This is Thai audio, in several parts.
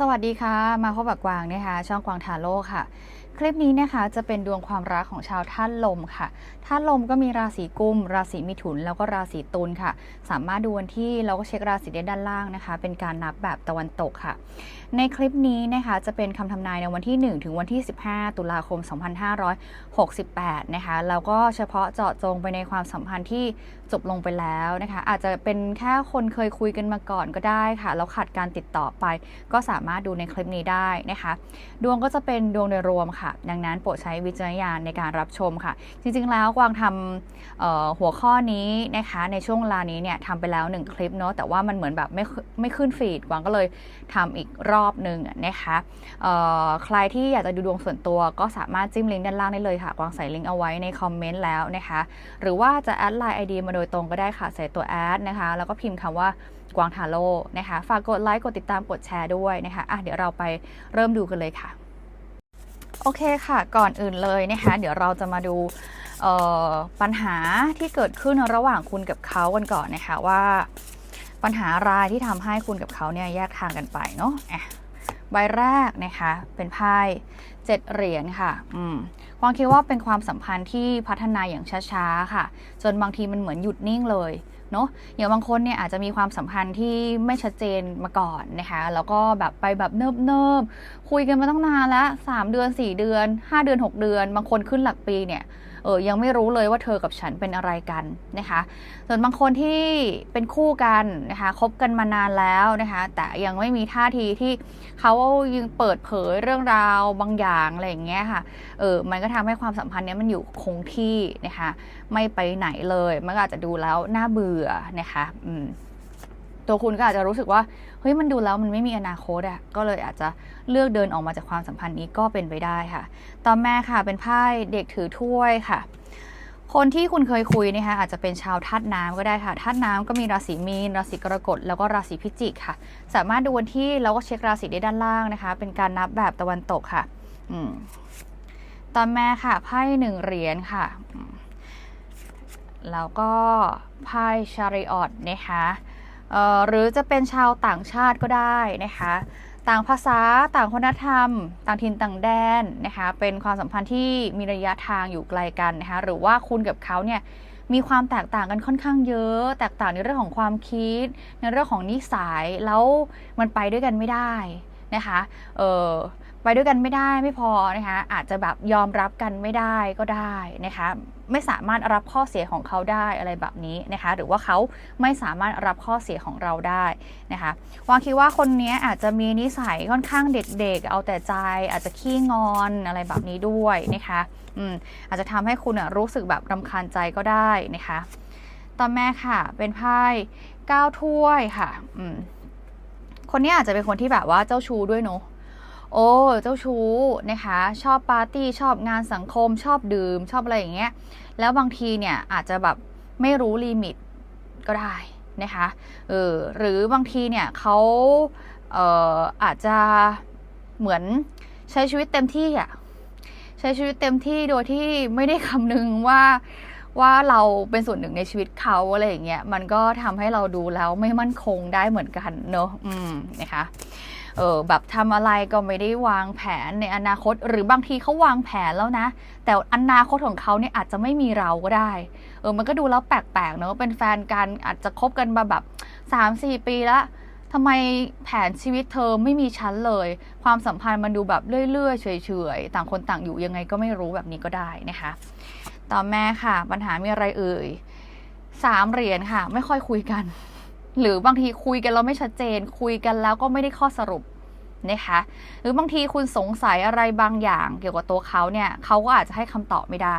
สวัสดีค่ะ มาพบกับกวางนะคะช่องกวางทาโร่ค่ะ คลิปนี้นะคะจะเป็นดวงความรักของชาวท่านลมค่ะท่านลมก็มีราศีกุม ราศีมิถุน แล้วก็ราศีตุลค่ะ สามารถดูวันที่แล้วก็เช็คราศีได้ด้านล่างนะคะ เป็นการนับแบบตะวันตกค่ะ ในคลิปนี้นะคะจะเป็นคำทำนายในวันที่ 1 ถึงวันที่ 15 ตุลาคม 2568 นะคะแล้วก็เฉพาะเจาะจงไปในความสัมพันธ์ที่จบลงไปแล้วนะคะ อาจจะเป็นแค่คนเคยคุยกันมาก่อนก็ได้ค่ะ แล้วขาดการติดต่อไป ก็สามารถดูในคลิปนี้ได้นะคะ ดวงก็จะเป็นดวงโดยรวมค่ะ ดังนั้นโปรดใช้วิจารณญาณในการรับชมค่ะ จริงๆแล้วกวางทำหัวข้อนี้นะคะ ในช่วงเวลานี้เนี่ยทำไปแล้ว 1 คลิปเนาะแต่ว่ามันเหมือนแบบไม่ไม่ขึ้นฟีดกวางก็เลยทำอีกรอบหนึ่งนะคะใครที่อยากจะดูดวงส่วนตัวก็สามารถจิ้มลิงก์ด้านล่างได้เลยค่ะวางใส่ลิงก์เอาไว้ในคอมเมนต์แล้วนะคะ หรือว่าจะแอดไลน์ไอดีมาโดยตรงก็ได้ค่ะ ใส่ตัวแอดนะคะ แล้วก็พิมพ์คำว่ากวางทาโร่นะคะ ฝากกดไลค์ กดติดตาม กดแชร์ด้วยนะคะอะเดี๋ยวเราไปเริ่มดูกันเลยค่ะ โอเคค่ะ ก่อนอื่นเลยนะคะ เดี๋ยวเราจะมาดูปัญหาที่เกิดขึ้นระหว่างคุณกับเขากันก่อนนะคะว่า ปัญหารายที่ทำให้คุณกับเขาเนี่ยแยกทางกันไปเนาะอะ ใบแรกนะคะเป็นไพ่เจ็ดเหรียญค่ะอืมความคิดว่าเป็นความสัมพันธ์ที่พัฒนาอย่างช้าๆค่ะ จนบางทีมันเหมือนหยุดนิ่งเลยเนาะอย่างบางคนเนี่ยอาจจะมีความสัมพันธ์ที่ไม่ชัดเจนมาก่อนนะคะ แล้วก็แบบไปแบบเนิบๆคุยกันมาตั้งนานแล้ว 3 เดือน 4 เดือน 5 เดือน 6 เดือน บางคนขึ้นหลักปีเนี่ย เออยังไม่รู้เลยว่าเธอกับฉันเป็นอะไรกันนะคะ ส่วนบางคนที่เป็นคู่กันนะคะคบกันมานานแล้วนะคะ แต่ยังไม่มีท่าทีที่เขายังเปิดเผยเรื่องราวบางอย่างอะไรอย่างเงี้ยค่ะเออมันก็ทำให้ความสัมพันธ์เนี้ยมันอยู่คงที่นะคะ ไม่ไปไหนเลย มันก็อาจจะดูแล้วน่าเบื่อนะคะ อืม ตัวคุณก็อาจจะรู้สึกว่าเฮ้ยมันดูแล้วมันไม่มีอนาคตอะก็เลยอาจจะเลือกเดินออกมาจากความสัมพันธ์นี้ก็เป็นไปได้ค่ะ ต่อแม่ค่ะเป็นไพ่เด็กถือถ้วยค่ะ คนที่คุณเคยคุยนะคะอาจจะเป็นชาวธาตุน้ำก็ได้ค่ะธาตุน้ำก็มีราศีมีน ราศีกรกฎแล้วก็ราศีพิจิกค่ะ สามารถดูวันที่แล้วก็เช็คราศีได้ด้านล่างนะคะ เป็นการนับแบบตะวันตกค่ะ อืมตอนแม่ค่ะไพ่หนึ่งเหรียญค่ะแล้วก็ไพ่ชาริออตนะคะเอ่อ หรือจะเป็นชาวต่างชาติก็ได้นะคะ ต่างภาษาต่างวัฒนธรรม ต่างถิ่นต่างแดนนะคะเป็นความสัมพันธ์ที่มีระยะทางอยู่ไกลกันนะคะหรือว่าคุณกับเขาเนี่ยมีความแตกต่างกันค่อนข้างเยอะ แตกต่างในเรื่องของความคิด ในเรื่องของนิสัยแล้วมันไปด้วยกันไม่ได้นะคะเออ ไปด้วยกันไม่ได้ไม่พอนะคะอาจจะแบบยอมรับกันไม่ได้ก็ได้นะคะไม่สามารถรับข้อเสียของเขาได้อะไรแบบนี้นะคะหรือว่าเขาไม่สามารถรับข้อเสียของเราได้นะคะวางคิดว่าคนนี้อาจจะมีนิสัยค่อนข้างเด็กๆ เอาแต่ใจ อาจจะขี้งอนอะไรแบบนี้ด้วยนะคะอืมอาจจะทำให้คุณรู้สึกแบบรำคาญใจก็ได้นะคะต่อแม่ค่ะเป็นไพ่เก้าถ้วยค่ะอืมคนนี้อาจจะเป็นคนที่แบบว่าเจ้าชู้ด้วยเนาะ โอ้เจ้าชู้นะคะ ชอบปาร์ตี้ชอบงานสังคม ชอบดื่ม ชอบอะไรอย่างเงี้ยแล้วบางทีเนี่ยอาจจะแบบไม่รู้ลิมิตก็ได้นะคะเออหรือบางทีเนี่ยเขาเอ่ออาจจะเหมือนใช้ชีวิตเต็มที่อะใช้ชีวิตเต็มที่โดยที่ไม่ได้คำนึงว่าว่าเราเป็นส่วนหนึ่งในชีวิตเขาอะไรอย่างเงี้ยมันก็ทำให้เราดูแล้วไม่มั่นคงได้เหมือนกันเนอะอืมนะคะ เออแบบทำอะไรก็ไม่ได้วางแผนในอนาคต หรือบางทีเขาวางแผนแล้วนะ แต่อนาคตของเขาเนี่ยอาจจะไม่มีเราก็ได้เออมันก็ดูแล้วแปลกๆเนอะเป็นแฟนกันอาจจะคบกันมาแบบ 3-4 ปีล้วทำไมแผนชีวิตเธอไม่มีชั้นเลย ความสัมพันธ์มันดูแบบเรื่อยๆเฉยๆต่างคนต่างอยู่ยังไงก็ไม่รู้แบบนี้ก็ได้นะคะ ต่อแม่ค่ะ ปัญหามีอะไรเอ่ยสามเหรียญค่ะ ไม่ค่อยคุยกัน หรือบางทีคุยกันแล้วไม่ชัดเจน คุยกันแล้วก็ไม่ได้ข้อสรุปนะคะหรือบางทีคุณสงสัยอะไรบางอย่าง เกี่ยวกับตัวเขาเนี่ยเขาก็อาจจะให้คำตอบไม่ได้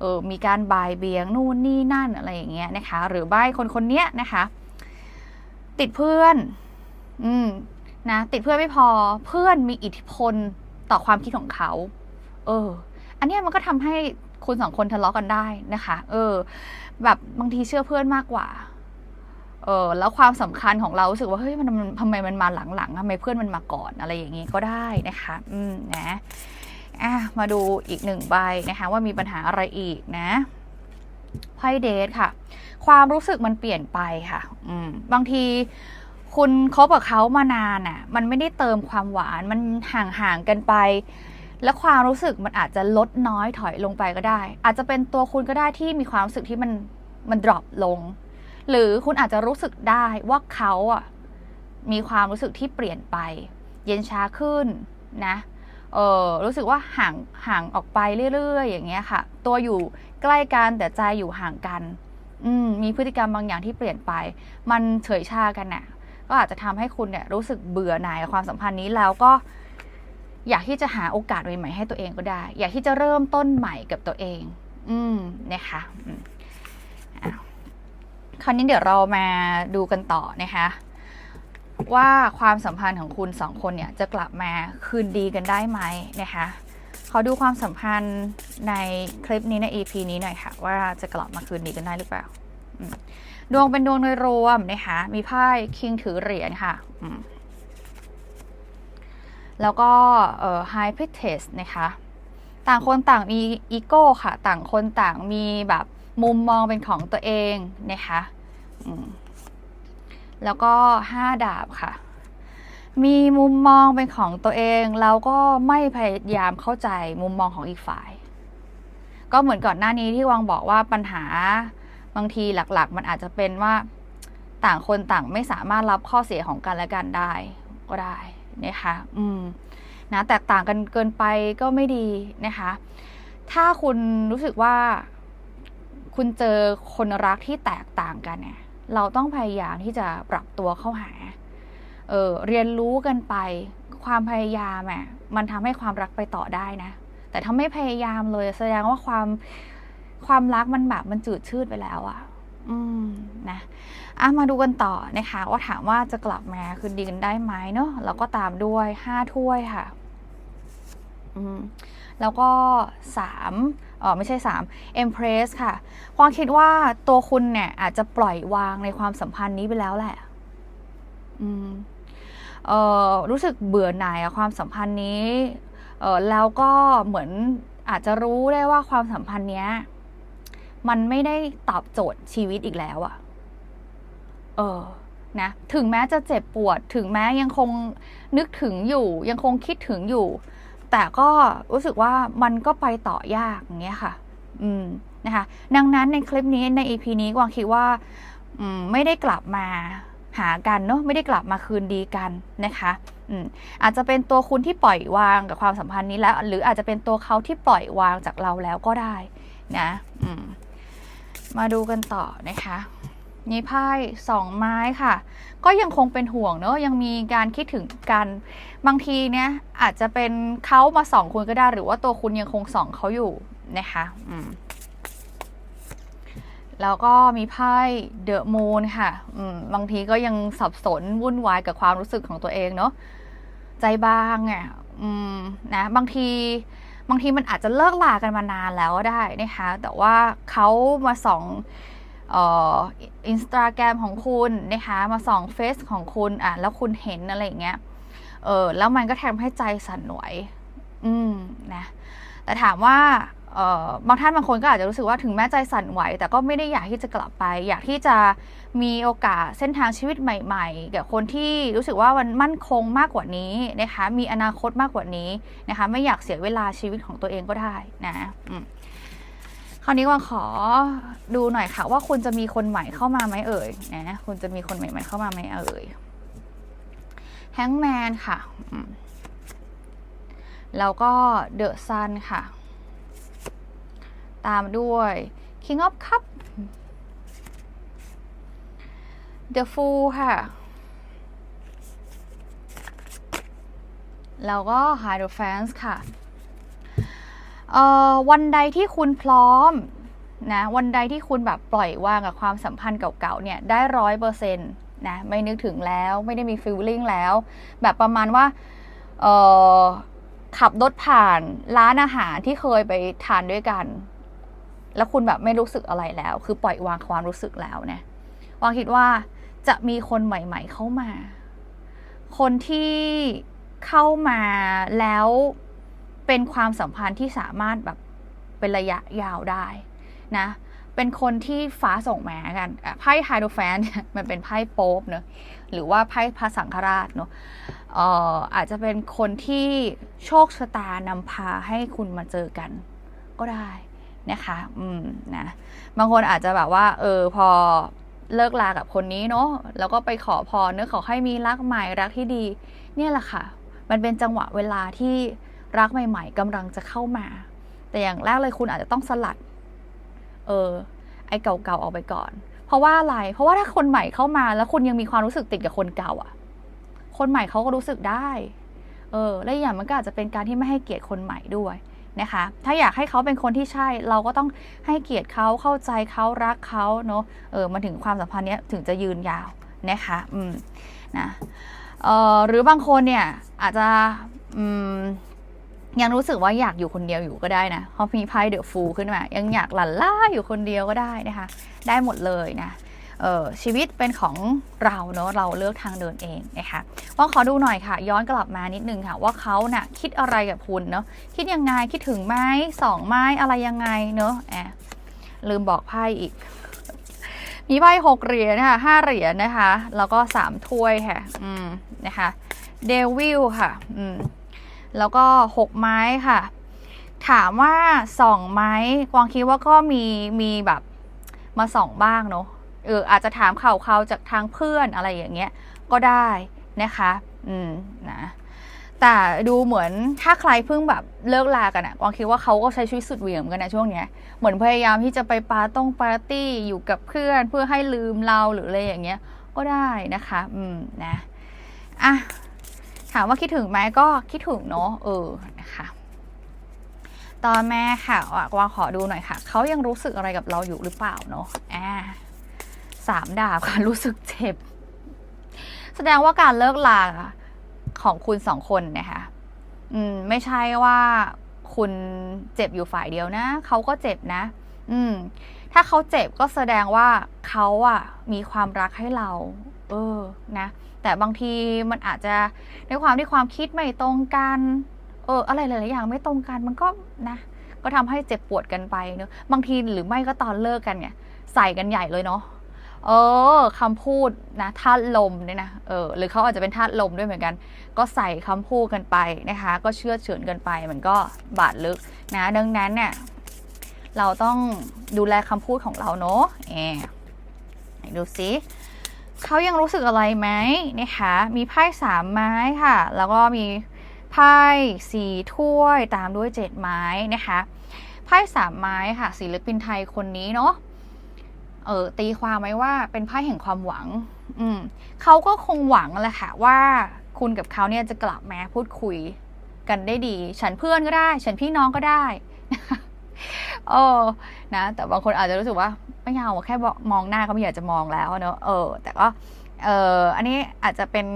เออมีการบายเบียงนู่นนี่นั่นอะไรอย่างเงี้ยนะคะ หรือใบคนคนเนี้ยนะคะ ติดเพื่อน อืมนะติดเพื่อนไม่พอเพื่อนมีอิทธิพลต่อความคิดของเขา เออ อันนี้มันก็ทำให้คุณสองคนทะเลาะกันได้นะคะ เออ แบบบางทีเชื่อเพื่อนมากกว่า เออแล้วความสำคัญของเรารู้สึกว่าเฮ้ยมันทำไมมันมาหลังๆทำไมเพื่อนมันมาก่อนอะไรอย่างงี้ก็ได้นะคะ อืมนะอะมาดูอีกหนึ่งใบนะคะว่ามีปัญหาอะไรอีกนะไพ่เดทค่ะ ความรู้สึกมันเปลี่ยนไปค่ะ อืมบางทีคุณคบกับเขามานานอะ มันไม่ได้เติมความหวานมันห่างๆกันไป และความรู้สึกมันอาจจะลดน้อยถอยลงไปก็ได้ อาจจะเป็นตัวคุณก็ได้ที่มีความรู้สึกที่มันมันดรอปลง หรือคุณอาจจะรู้สึกได้ว่าเขาอะมีความรู้สึกที่เปลี่ยนไป เย็นช้าขึ้นนะเออรู้สึกว่าห่างห่างออกไปเรื่อยๆ อย่างเงี้ยค่ะ ตัวอยู่ใกล้กันแต่ใจอยู่ห่างกันอืมมีพฤติกรรมบางอย่างที่เปลี่ยนไป มันเฉยชากันน่ะก็อาจจะทำให้คุณเนี่ยรู้สึกเบื่อหน่ายกับความสัมพันธ์นี้แล้วก็ อยากที่จะหาโอกาสใหม่ๆให้ตัวเองก็ได้ อยากที่จะเริ่มต้นใหม่กับตัวเอง อืมนะคะ คราวนี้เดี๋ยวเรามาดูกันต่อนะคะ ว่าความสัมพันธ์ของคุณสองคนเนี่ยจะกลับมาคืนดีกันได้ไหมนะคะขอดูความสัมพันธ์ในคลิปนี้ใน EP นี้หน่อยค่ะ ว่าจะกลับมาคืนดีกันได้หรือเปล่าดวงเป็นดวงโดยรวมนะคะมีไพ่คิงถือเหรียญค่ะแล้วก็เอ่อ high priestess นะคะ ต่างคนต่างมีอีโก้ค่ะ ต่างคนต่างมีแบบ มุมมองเป็นของตัวเองนะคะแล้วก็5ดาบค่ะ มีมุมมองเป็นของตัวเองแล้วก็ไม่พยายามเข้าใจมุมมองของอีกฝ่าย ก็เหมือนก่อนหน้านี้ที่วังบอกว่าปัญหาบางทีหลักๆ มันอาจจะเป็นว่าต่างคนต่างไม่สามารถรับข้อเสียของกันและกันได้ก็ได้นะคะอืมนะแตกต่างกันเกินไปก็ไม่ดีนะคะ ถ้าคุณรู้สึกว่า คุณเจอคนรักที่แตกต่างกันเนี่ย เราต้องพยายามที่จะปรับตัวเข้าหา เออเรียนรู้กันไป ความพยายามอะมันทำให้ความรักไปต่อได้นะ แต่ถ้าไม่พยายามเลยแสดงว่าความความรักมันแบบมันจืดชืดไปแล้วอะอืมนะอะมาดูกันต่อนะคะว่าถามว่าจะกลับมาคืนดีกันได้ไหมเนาะแล้วก็ตามด้วยห้าถ้วยค่ะ อืม แล้วก็สามเออไม่ใช่สาม Empress ค่ะ ความคิดว่าตัวคุณเนี่ยอาจจะปล่อยวางในความสัมพันธ์นี้ไปแล้วแหละอืมเออรู้สึกเบื่อหน่ายกับความสัมพันธ์นี้เออแล้วก็เหมือนอาจจะรู้ได้ว่าความสัมพันธ์เนี้ยมันไม่ได้ตอบโจทย์ชีวิตอีกแล้วอะเออ นะ ถึงแม้จะเจ็บปวด ถึงแม้ยังคงนึกถึงอยู่ ยังคงคิดถึงอยู่ แต่ก็รู้สึกว่ามันก็ไปต่อยากอย่างเงี้ยค่ะ อืมนะคะ ดังนั้นในคลิปนี้ใน EP นี้กวางคิดว่าอืมไม่ได้กลับมาหากันเนาะไม่ได้กลับมาคืนดีกันนะคะอืมอาจจะเป็นตัวคุณที่ปล่อยวางกับความสัมพันธ์นี้แล้ว หรืออาจจะเป็นตัวเขาที่ปล่อยวางจากเราแล้วก็ได้นะอืมมาดูกันต่อนะคะ นี่ไพ่สองไม้ค่ะ ก็ยังคงเป็นห่วงเนอะยังมีการคิดถึงกันบางทีเนี่ยอาจจะเป็นเขามาส่องคุณก็ได้หรือว่าตัวคุณยังคงส่องเขาอยู่นะคะอืมแล้วก็มีไพ่เดอะมูนค่ะอืมบางทีก็ยังสับสนวุ่นวายกับความรู้สึกของตัวเองเนาะใจบางอะอืมนะบางทีบางทีมันอาจจะเลิกลากันมานานแล้วก็ได้นะคะ แต่ว่าเขามาส่อง อินสตาแกรมของคุณนะคะมาส่องเฟซของคุณอะแล้วคุณเห็นอะไรอย่างเงี้ยเออแล้วมันก็ทำให้ใจสั่นไหวอืมนะแต่ถามว่าเออบางท่านบางคนก็อาจจะรู้สึกว่าถึงแม้ใจสั่นไหว แต่ก็ไม่ได้อยากที่จะกลับไป อยากที่จะมีโอกาสเส้นทางชีวิตใหม่ๆกับคนที่รู้สึกว่ามันมั่นคงมากกว่านี้นะคะมีอนาคตมากกว่านี้นะคะไม่อยากเสียเวลาชีวิตของตัวเองก็ได้นะอืม คราวนี้ว่าขอดูหน่อยค่ะ ว่าคุณจะมีคนใหม่เข้ามาไหมเอ่ยนะคุณจะมีคนใหม่ๆเข้ามาไหมเอ่ยแฮงแมนค่ะแล้วก็เดอะซันค่ะ ตามด้วย King of Cup The Fool ค่ะ แล้วก็ Hierophant ค่ะ วันใดที่คุณพร้อมนะวันใดที่คุณแบบปล่อยวางกับความสัมพันธ์เก่าๆเนี่ยได้ร้อยเปอร์เซ็นต์นะไม่นึกถึงแล้วไม่ได้มีฟีลลิ่งแล้ว แบบประมาณว่าขับรถผ่านร้านอาหารที่เคยไปทานด้วยกัน แล้วคุณแบบไม่รู้สึกอะไรแล้ว คือปล่อยวางความรู้สึกแล้วเนี่ยวางคิดว่าจะมีคนใหม่ ๆ เข้ามา คนที่เข้ามาแล้ว เป็นความสัมพันธ์ที่สามารถแบบเป็นระยะยาวได้นะ เป็นคนที่ฟ้าส่งแมกันไพ่ไฮโดรแฟนเนี่ยมันเป็นไพ่โป๊ปเนอะหรือว่าไพ่พระสังฆราชเนอะเอ่ออาจจะเป็นคนที่โชคชะตานำพาให้คุณมาเจอกันก็ได้นะคะ อืม นะ บางคนอาจจะแบบว่า เออ พอเลิกลากับคนนี้เนาะ แล้วก็ไปขอพรเนอะขอให้มีรักใหม่รักที่ดี เนี่ยแหละค่ะ มันเป็นจังหวะเวลาที่ รักใหม่ ๆกำลังจะเข้ามา แต่อย่างแรกเลยคุณอาจจะต้องสลัด เออ ไอ้เก่าๆออกไปก่อน เพราะว่าอะไร เพราะว่าถ้าคนใหม่เข้ามาแล้วคุณยังมีความรู้สึกติดกับคนเก่าอะ คนใหม่เขาก็รู้สึกได้ เออ และอย่างมันก็อาจจะเป็นการที่ไม่ให้เกียรติคนใหม่ด้วยนะคะ ถ้าอยากให้เขาเป็นคนที่ใช่ เราก็ต้องให้เกียรติเขาเข้าใจเขารักเขาเนาะ เออมันถึงความสัมพันธ์เนี้ยถึงจะยืนยาวนะคะ อืม นะ เออหรือบางคนเนี่ยอาจจะอืม ยังรู้สึกว่าอยากอยู่คนเดียวอยู่ก็ได้นะเขามีไพ่เดือฟูขึ้นมา ยังอยากหลั่นล่าอยู่คนเดียวก็ได้นะคะ ได้หมดเลยนะเออชีวิตเป็นของเราเนาะเราเลือกทางเดินเองนะคะว่าขอดูหน่อยค่ะ ย้อนกลับมานิดนึงค่ะ ว่าเขาน่ะคิดอะไรกับคุณเนาะคิดยังไงคิดถึงไหมสองไม้อะไรยังไงเนาะแอบลืมบอกไพ่อีก มีไพ่หกเหรียญนะคะห้าเหรียญนะคะ แล้วก็สามถ้วยค่ะ อืมนะคะเดวิลค่ะ อืม แล้วก็หกไม้ค่ะ ถามว่าส่องไม้กวางคิดว่าก็มีมีแบบมาส่องบ้างเนาะเอออาจจะถามข่าวเขาจากทางเพื่อนอะไรอย่างเงี้ยก็ได้นะคะ อืมนะแต่ดูเหมือนถ้าใครเพิ่งแบบเลิกลากันอะกวางคิดว่าเขาก็ใช้ชีวิตสุดเหวี่ยงกันนะช่วงเนี้ยเหมือนพยายามที่จะไปปาต้องปาร์ตี้อยู่กับเพื่อนเพื่อให้ลืมเราหรืออะไรอย่างเงี้ยก็ได้นะคะ อืมนะอะ ถามว่าคิดถึงไหมก็คิดถึงเนาะเออนะคะตอนแม่ค่ะวาขอดูหน่อยค่ะ เขายังรู้สึกอะไรกับเราอยู่หรือเปล่าเนาะอ่าสามดาบค่ะรู้สึกเจ็บ แสดงว่าการเลิกลาของคุณสองคนนะคะอืม ไม่ใช่ว่าคุณเจ็บอยู่ฝ่ายเดียวนะเขาก็เจ็บนะ อืม ถ้าเขาเจ็บก็แสดงว่าเขาอะมีความรักให้เรา เออ นะ แต่บางทีมันอาจจะในความที่ความคิดไม่ตรงกัน เอออะไรหลายๆอย่างไม่ตรงกันมันก็นะ ก็ทำให้เจ็บปวดกันไปเนอะบางทีหรือไม่ก็ตอนเลิกกันเนี่ยใส่กันใหญ่เลยเนาะเออคำพูดนะธาตุลมเนี่ยนะเออหรือเขาอาจจะเป็นธาตุลมด้วยเหมือนกัน ก็ใส่คำพูดกันไปนะคะ ก็เชื่อเฉือนกันไป มันก็บาดลึกนะ ดังนั้นเนี่ยเราต้องดูแลคำพูดของเราเนาะแอบดูซิ เขายังรู้สึกอะไรไหมนะคะ มีไพ่สามไม้ค่ะ แล้วก็มีไพ่สี่ถ้วยตามด้วยเจ็ดไม้นะคะ ไพ่สามไม้ค่ะ ศิลปินไทยคนนี้เนาะ เออตีความไว้ว่าเป็นไพ่แห่งความหวัง อืมเขาก็คงหวังแหละค่ะว่าคุณกับเขาเนี่ยจะกลับมาพูดคุยกันได้ดี ฉันเพื่อนก็ได้ ฉันพี่น้องก็ได้เออนะ แต่บางคนอาจจะรู้สึกว่า ไม่เอาแค่มองหน้าก็ไม่อยากจะมองแล้วเนอะเออ แต่ก็เอออันนี้อาจจะเป็น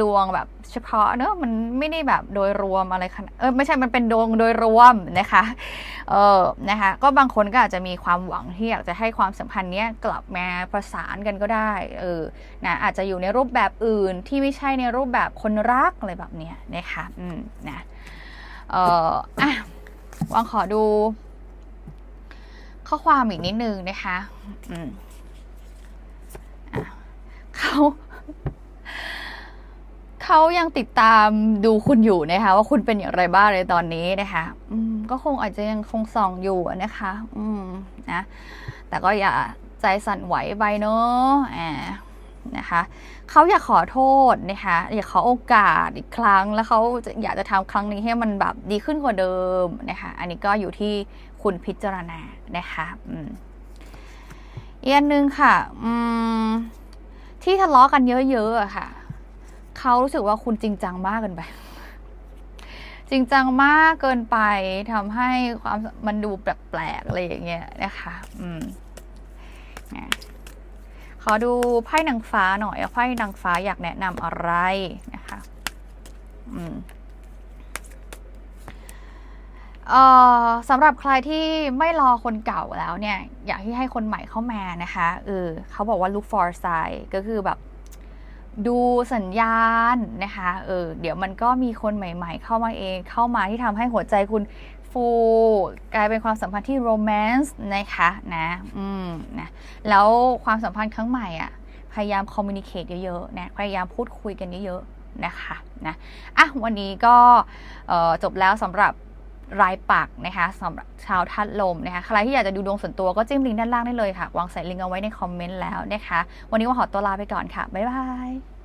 ดวงแบบเฉพาะเนอะมันไม่ได้แบบโดยรวมอะไรขนาดเออไม่ใช่มันเป็นดวงโดยรวมนะคะเออนะคะก็บางคนก็อาจจะมีความหวังที่อยากจะให้ความสัมพันธ์เนี้ยกลับมาประสานกันก็ได้เออนะอาจจะอยู่ในรูปแบบอื่นที่ไม่ใช่ในรูปแบบคนรักอะไรแบบเนี้ยนะคะอืมนะเอออะวางขอดู ข้อความอีกนิดนึงนะคะอืมเขาเขายังติดตามดูคุณอยู่นะคะ ว่าคุณเป็นอย่างไรบ้างในตอนนี้นะคะอืมก็คงอาจจะยังคงส่องอยู่นะคะ อืมนะแต่ก็อย่าใจสั่นไหวไปเนอะอ่านะคะเขาอยากขอโทษนะคะอยากขอโอกาสอีกครั้ง แล้วเขาอยากจะทำครั้งนี้ให้มันแบบดีขึ้นกว่าเดิมนะคะอันนี้ก็อยู่ที่คุณพิจารณานะคะอีกอันหนึ่งค่ะที่ทะเลาะกันเยอะๆอะค่ะเขารู้สึกว่าคุณจริงจังมากเกินไป จริงจังมากเกินไปทำให้ความมันดูแปลกๆอะไรอย่างเงี้ยนะคะอืมขอดูไพ่นางฟ้าหน่อยไพ่นางฟ้าอยากแนะนำอะไรนะคะ อืม สำหรับใครที่ไม่รอคนเก่าแล้วเนี่ย อยากที่ให้คนใหม่เข้ามานะคะเออเขาบอกว่า look for sign ก็คือแบบดูสัญญาณนะคะเออเดี๋ยวมันก็มีคนใหม่ ๆ เข้ามาเองเข้ามาที่ทำให้หัวใจคุณฟูกลายเป็นความสัมพันธ์ที่โรแมนต์นะคะนะอืมนะแล้วความสัมพันธ์ครั้งใหม่อะพยายามคอมมิ n นิเค e เยอะๆนะพยายามพูดคุยกันเยอะๆนะคะนะอะวันนี้ก็จบแล้วสำหรับ รายปักนะคะสำหรับชาวทัดลมนะคะใครที่อยากจะดูดวงส่วนตัวก็จิ้มลิงก์ด้านล่างได้เลยค่ะ วางใส่ลิงก์เอาไว้ในคอมเมนต์แล้วนะคะ วันนี้ว่าขอตัวลาไปก่อนค่ะ บ๊ายบาย